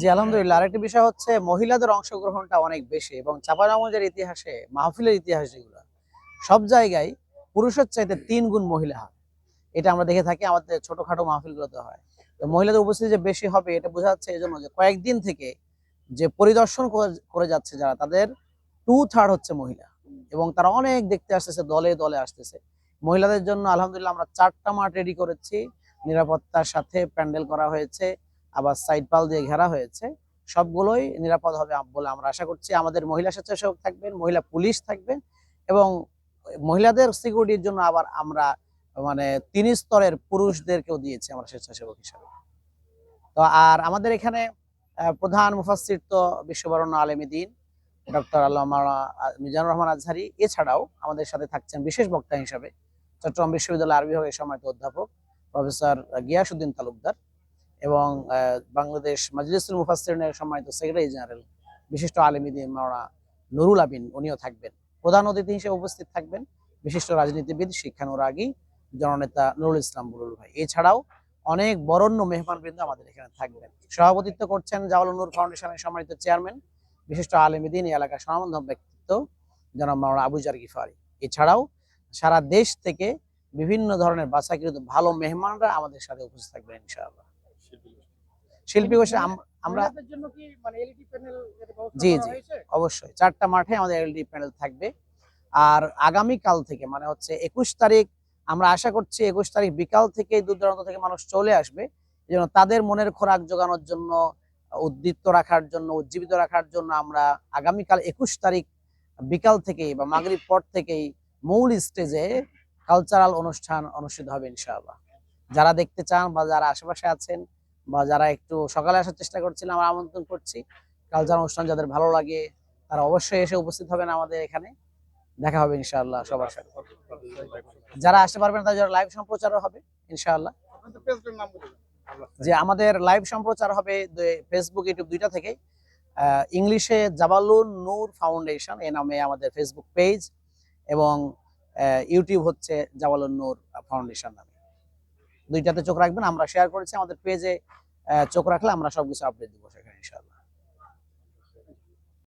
জি, আলহামদুলিল্লাহ। আরেকটি বিষয় হচ্ছে, মহিলাদের অংশগ্রহণটা অনেক বেশি এবং চাপানামজের ইতিহাসে, মাহফিলের ইতিহাস যেগুলো, সব জায়গায় পুরুষের চাইতে তিন গুণ মহিলা হয় এটা আমরা দেখে থাকি, আমাদের ছোটখাটো মাহফিলগুলোতে হয়। তো মহিলাদের উপস্থিতি যে বেশি হবে, এটা বোঝা যাচ্ছে এই জন্য যে কয়েকদিন থেকে যে পরিদর্শন করে- করে যাচ্ছে যারা, তাদের টু থার্ড হচ্ছে মহিলা। এবং তারা অনেক দেখতে আসতেছে, দলে দলে আসতেছে। মহিলাদের জন্য আলহামদুলিল্লাহ আমরা চারটা মাঠ রেডি করেছি। নিরাপত্তার সাথে প্যান্ডেল করা হয়েছে, আবার সাইড পাল দিয়ে ঘেরা হয়েছে। সবগুলোই নিরাপদ হবে বলে আমরা আশা করছি। আমাদের মহিলা স্বেচ্ছাসেবক থাকবেন, মহিলা পুলিশ থাকবেন এবং মহিলাদের সিকিউরিটির জন্য আবার আমরা মানে তিন স্তরের পুরুষদেরকেও দিয়েছি আমরা স্বেচ্ছাসেবক হিসাবে। তো আর আমাদের এখানে প্রধান মুফাসসির তো বিশ্ববরণ্য আলেমী দিন, ডক্টর আল্লাহ মিজানুর রহমান আজহারি। এছাড়াও আমাদের সাথে থাকছেন বিশেষ বক্তা হিসাবে চট্টগ্রাম বিশ্ববিদ্যালয় আরবি বিভাগের সম্মানিত অধ্যাপক। প্রফেসর গিয়াসুদ্দিন তালুকদার এবং বাংলাদেশ মাজলিসুল মুফাসসিরিনের সম্মানিত সেক্রেটারি জেনারেল বিশিষ্ট আলেমিদিন মাওলানা নুরুল আবিন উনিও থাকবেন। প্রধান অতিথি হিসেবে উপস্থিত থাকবেন বিশিষ্ট রাজনীতিবিদ, শিক্ষানুরাগী জননেতা নুরুল ইসলাম বুলুল ভাই। এছাড়াও অনেক বরণ্য মেহমানবৃন্দ আমাদের এখানে থাকবেন। সভাপতিত্ব করছেন জাওয়াল নূর ফাউন্ডেশনের সম্মানিত চেয়ারম্যান বিশিষ্ট আলেমিদিন এলাকার স্বনামধন্য ব্যক্তিত্ব জনাব মাওলানা আবুজার গিফারি। এছাড়াও সারা দেশ থেকে বিভিন্ন ধরনের বাছাকৃত ভালো মেহমানরা আমাদের সাথে উপস্থিত থাকবেন ইনশাআল্লাহ। শিল্পী গোষ্ঠী আমরা মানে জি, জি। অবশ্যই। চারটা মাঠে আমাদের এলডি প্যানেল থাকবে। আর আগামী কাল থেকে মানে হচ্ছে একুশ তারিখ আমরা আশা করছি একুশ তারিখ বিকাল থেকে দূর দূরান্ত থেকে মানুষ চলে আসবে। জন্য তাদের মনের খোরাক জোগানোর জন্য উদ্দীপ্ত রাখার জন্য উজ্জীবিত রাখার জন্য আমরা আগামীকাল একুশ তারিখ বিকাল থেকেই বা মাগরিব পর থেকেই মূল স্টেজে কালচারাল অনুষ্ঠান অনুষ্ঠিত হবে ইনশাআল্লাহ। যারা দেখতে চান বা যারা আশেপাশে আছেন বা যারা একটু সকালে আসার চেষ্টা করছেন আমরা আমন্ত্রণ করছি। কালচারাল অনুষ্ঠান যাদের ভালো লাগে তারা অবশ্যই এসে উপস্থিত হবেন আমাদের এখানে। দেখা হবে ইনশাআল্লাহ সবার সাথে। যারা আসতে পারবেন তাদের লাইভ সম্প্রচারও হবে ইনশাআল্লাহ। যে আমাদের লাইভ সম্প্রচার হবে ফেসবুক ইউটিউব দুইটা আহ, ইংলিশে জাবালুন নূর ফাউন্ডেশন এ নামে আমাদের ফেসবুক পেজ এবং ইউটিউব হচ্ছে জাবালুন নূর ফাউন্ডেশন নামে। দুইটাতে চোখ রাখবেন, আমরা শেয়ার করেছি, আমাদের পেজে চোখ রাখলে আমরা সবকিছু আপডেট দিব সেখানে, ইনশাআল্লাহ।